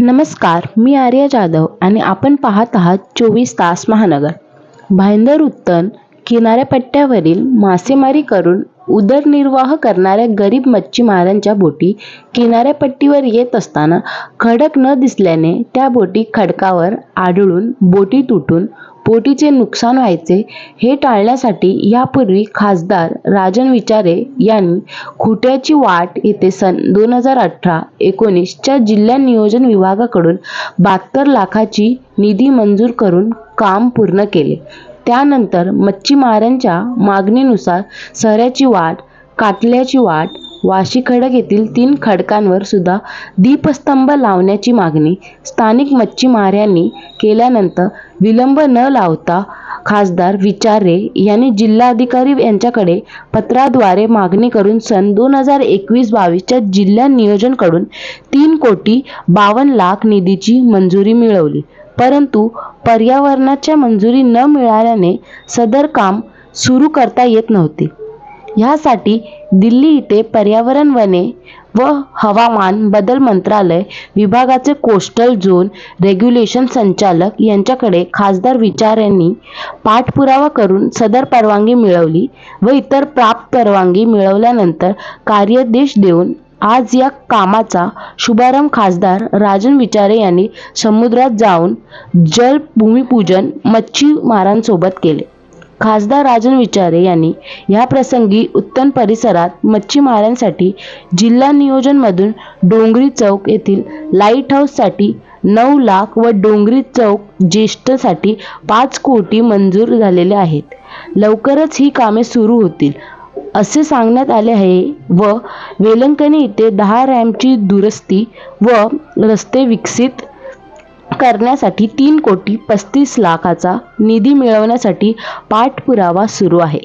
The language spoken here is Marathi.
नमस्कार मी आर्या जाधव आणि आपण पाहत आहात चोवीस तास महानगर. भाईंदर उत्तन किनाऱ्यापट्ट्यावरील मासेमारी करून उदरनिर्वाह करणाऱ्या गरीब मच्छीमारांच्या बोटी किनाऱ्यापट्टीवर येत असताना खडक न दिसल्याने त्या बोटी खडकावर आढळून बोटी तुटून बोटीचे नुकसान व्हायचे हे टाळण्यासाठी यापूर्वी खासदार राजन विचारे यांनी खुट्याची वाट येथे सन दोन हजार अठरा एकोणीसच्या जिल्हा नियोजन विभागाकडून बहात्तर लाखाची निधी मंजूर करून काम पूर्ण केले. त्यानंतर मच्छीमारांच्या मागणीनुसार सऱ्याची वाट काटल्याची वाट वाशी खडक येथील तीन खडकांवर सुद्धा दीपस्तंभ लावण्याची मागणी स्थानिक मच्छीमाऱ्यांनी केल्यानंतर विलंब न लावता खासदार विचारे यांनी जिल्हाधिकारी यांच्याकडे पत्राद्वारे मागणी करून सन दोन हजार एकवीस बावीसच्या जिल्हा नियोजनकडून तीन कोटी बावन्न लाख निधीची मंजुरी मिळवली. परंतु पर्यावरणाच्या मंजुरी न मिळाल्याने सदर काम सुरू करता येत नव्हते. ह्यासाठी दिल्ली इथे पर्यावरण वने व हवामान बदल मंत्रालय विभागाचे कोस्टल झोन रेग्युलेशन संचालक यांच्याकडे खासदार विचाऱ्यांनी पाठपुरावा करून सदर परवानगी मिळवली व इतर प्राप्त परवानगी मिळवल्यानंतर कार्यदेश देऊन आज या कामाचा शुभारंभ खासदार राजन विचारे यांनी समुद्रात जाऊन जल भूमिपूजन मच्छीमारांसोबत केले. खासदार राजन विचारे यांनी या प्रसंगी उत्तन परिसरात मच्छीमारांसाठी जिल्हा नियोजनमधून डोंगरी चौक येथील लाइट हाऊससाठी नऊ लाख व डोंगरी चौक ज्येष्ठसाठी पाच कोटी मंजूर झालेले आहेत. लवकरच ही कामे सुरू होतील असे सांगण्यात आले आहे व वेलंकणी येथे दहा रॅम्पची दुरुस्ती व रस्ते विकसित करण्यासाठी तीन कोटी पस्तीस लाखाचा निधी मिळवण्यासाठी पाठपुरावा सुरू आहे.